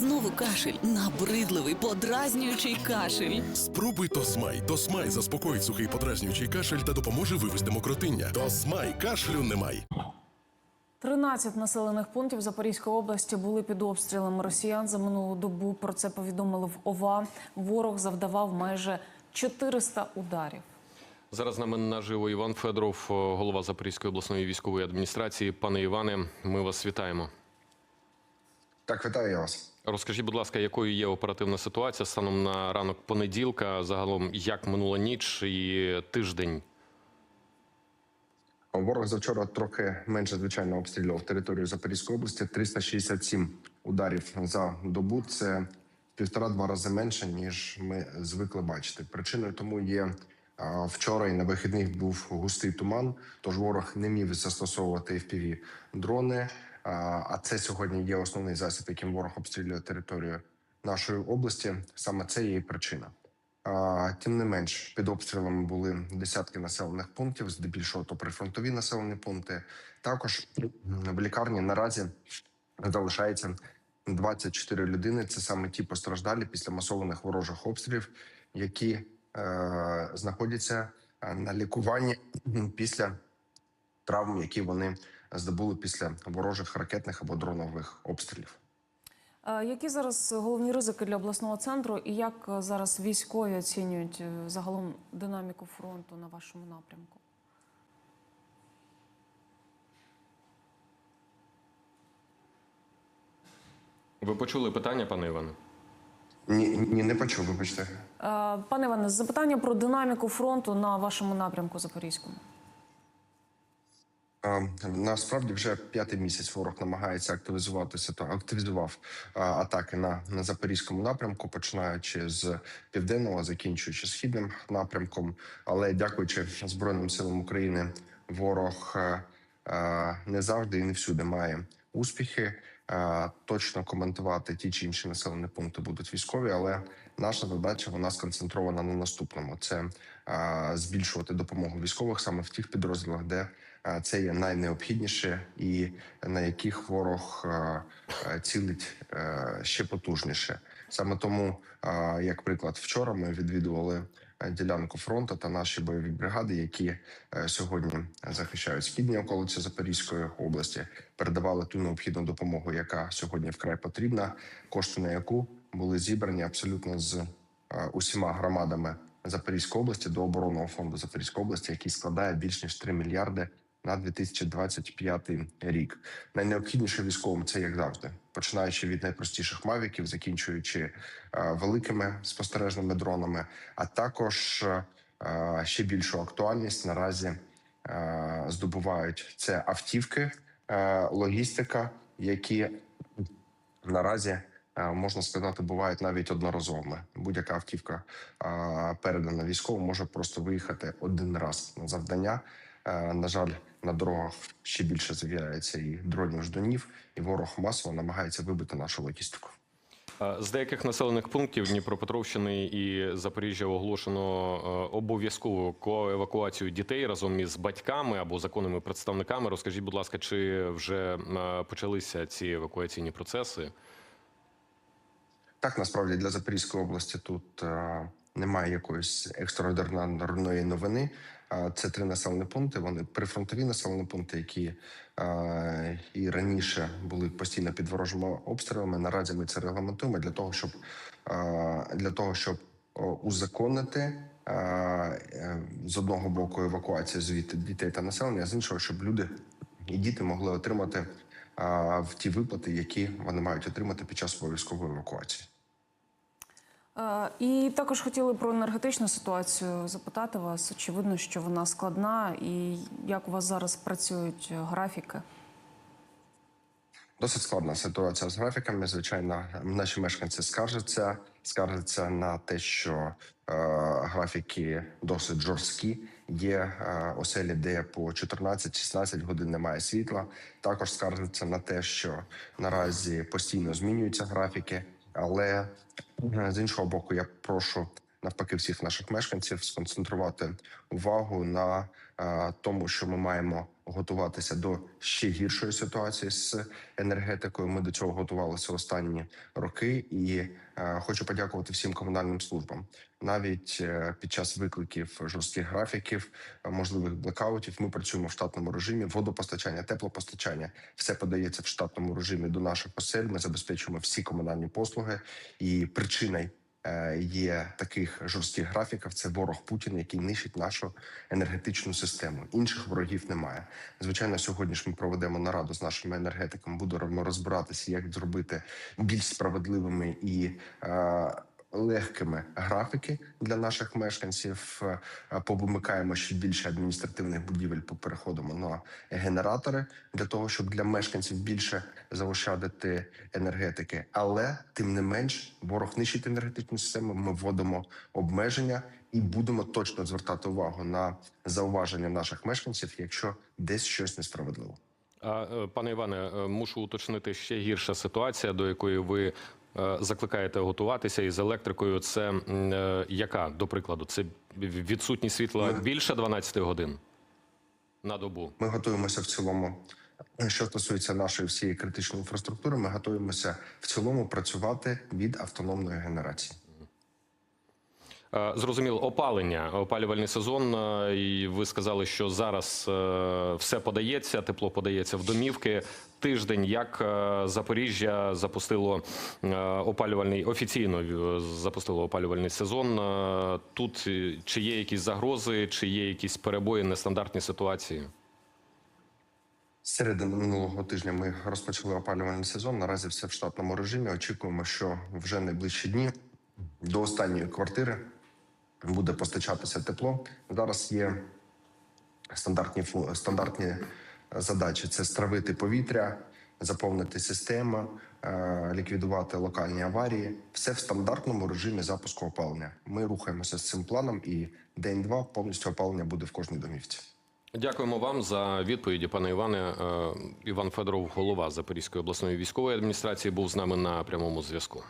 Знову кашель, набридливий, подразнюючий кашель. Спробуй Тосмай. Тосмай заспокоїть сухий подразнюючий кашель та допоможе вивести мокротиння. Тосмай кашлю немає. 13 населених пунктів Запорізької області були під обстрілами росіян за минулу добу. Про це повідомили в ОВА. Ворог завдавав майже 400 ударів. Зараз з нами наживо Іван Федоров, голова Запорізької обласної військової адміністрації. Пане Іване, ми вас вітаємо. Так, вітаю я вас. Розкажіть, будь ласка, якою є оперативна ситуація станом на ранок понеділка? Загалом як минула ніч і тиждень? Ворог завчора трохи менше звичайно обстрілював територію Запорізької області. 367 ударів за добу. Це півтора-два рази менше ніж ми звикли бачити. Причиною тому є вчора і на вихідних був густий туман. Тож ворог не міг застосовувати fpv дрони. А, це сьогодні є основний засіб, яким ворог обстрілює територію нашої області. Саме це є і причина. Тим не менш, під обстрілами були десятки населених пунктів, здебільшого то прифронтові населені пункти. Також в лікарні наразі залишається 24 людини. Це саме ті постраждалі після масованих ворожих обстрілів, які знаходяться е, на лікуванні після травм, які вони здобули після ворожих ракетних або дронових обстрілів. Е, Які зараз головні ризики для обласного центру, і як е, зараз військові оцінюють е, загалом динаміку фронту на вашому напрямку? Ви почули питання, пане Іване? Ні, ні, не почув, вибачте. Е, Пане Іване, запитання про динаміку фронту на вашому напрямку Запорізькому. Насправді вже п'ятий місяць ворог намагається активізуватися та активізував атаки на, на запорізькому напрямку, починаючи з південного, закінчуючи східним напрямком. Але дякуючи Збройним силам України, ворог не завжди і не всюди має успіхи. А, Точно коментувати ті чи інші населені пункти будуть військові, але наша задача вона сконцентрована на наступному: це збільшувати допомогу військових саме в тих підрозділах, де це є найнеобхідніше, і на яких ворог цілить ще потужніше. Саме тому, як приклад, вчора ми відвідували е, ділянку фронту та наші бойові бригади, які е, сьогодні захищають східні околиці Запорізької області, передавали ту необхідну допомогу, яка сьогодні вкрай потрібна, кошти на яку були зібрані абсолютно з е, усіма громадами Запорізької області до оборонного фонду Запорізької області, який складає більш ніж 3 мільярди на 2025 рік. Найнеобхідніше військовим це як завжди, починаючи від найпростіших мавіків, закінчуючи е, великими спостережними дронами, а також е, ще більшу актуальність наразі е, здобувають це автівки, логістика, які наразі можна сказати, бувають навіть одноразовими. Будь-яка автівка передана військовому може просто виїхати один раз на завдання. Е, На жаль, на дорогах ще більше з'являється і дронів ждунів, і ворог масово намагається вибити нашу логістику. Е, З деяких населених пунктів Дніпропетровщини і Запоріжжя оголошено е, обов'язкову ко- евакуацію дітей разом із батьками або законними представниками. Розкажіть, будь ласка, чи вже почалися ці евакуаційні процеси? Так, насправді для Запорізької області тут немає якоїсь екстраординарної новини. Це три населені пункти. Вони прифронтові населені пункти, які і раніше були постійно під ворожими обстрілами. Наразі ми це регламентуємо для того, щоб для того, щоб узаконити. е, З одного боку евакуація звідти дітей та населення, з іншого, щоб люди і діти могли отримати в ті виплати, які вони мають отримати під час обов'язкової евакуації. Е, І також хотіли про енергетичну ситуацію запитати вас. Очевидно, що вона складна, і як у вас зараз працюють графіки? Досить складна ситуація з графіками. Звичайно, наші мешканці скаржаться, скаржаться на те, що е, графіки досить жорсткі. Є е, оселі, де по 14-16 годин немає світла. Також скаржаться на те, що наразі постійно змінюються графіки. Але е, з іншого боку, я прошу навпаки всіх наших мешканців сконцентрувати увагу на е, тому, що ми маємо готуватися до ще гіршої ситуації з енергетикою. Ми до цього готувалися останні роки, і е, хочу подякувати всім комунальним службам. Навіть е, під час викликів жорстких графіків, можливих блекаутів, ми працюємо в штатному режимі. Водопостачання, теплопостачання все подається в штатному режимі до наших осель. Ми забезпечуємо всі комунальні послуги, і причиною є таких жорстких графіків. Це ворог Путін, який нищить нашу енергетичну систему. Інших ворогів немає. Звичайно, сьогодні ж ми проведемо нараду з нашими енергетиками. Будемо розбиратися, як зробити більш справедливими і. е, Легкими графіки для наших мешканців Е, повимикаємо ще більше адміністративних будівель, переходимо на генератори для того, щоб для мешканців більше заощадити енергетики. Але тим не менш, ворог нищить енергетичну систему. Ми вводимо обмеження і будемо точно звертати увагу на зауваження наших мешканців, якщо десь щось несправедливо. А, е, Пане Іване, е, мушу уточнити ще гірша ситуація, до якої ви закликаєте готуватися із електрикою. Це е, яка, до прикладу, це відсутність світла більше 12 годин на добу? Ми готуємося в цілому. Що стосується нашої всієї критичної інфраструктури, ми готуємося в цілому працювати від автономної генерації. Е, Зрозуміло, опалення, опалювальний сезон. е, І ви сказали, що зараз е, все подається, тепло подається в домівки. Тиждень, як Запоріжжя запустило опалювальний офіційно запустило опалювальний сезон. Тут чи є якісь загрози, чи є якісь перебої, нестандартні ситуації? Середини минулого тижня ми розпочали опалювальний сезон. Наразі все в штатному режимі. Очікуємо, що вже найближчі дні до останньої квартири буде постачатися тепло. Зараз є стандартні стандартні задачі: це стравити повітря, заповнити систему, е, ліквідувати локальні аварії. Все в стандартному режимі запуску опалення. Ми рухаємося з цим планом, і день-два повністю опалення буде в кожній домівці. Дякуємо вам за відповіді, пане Іване. Е, Іван Федоров, голова Запорізької обласної військової адміністрації, був з нами на прямому зв'язку.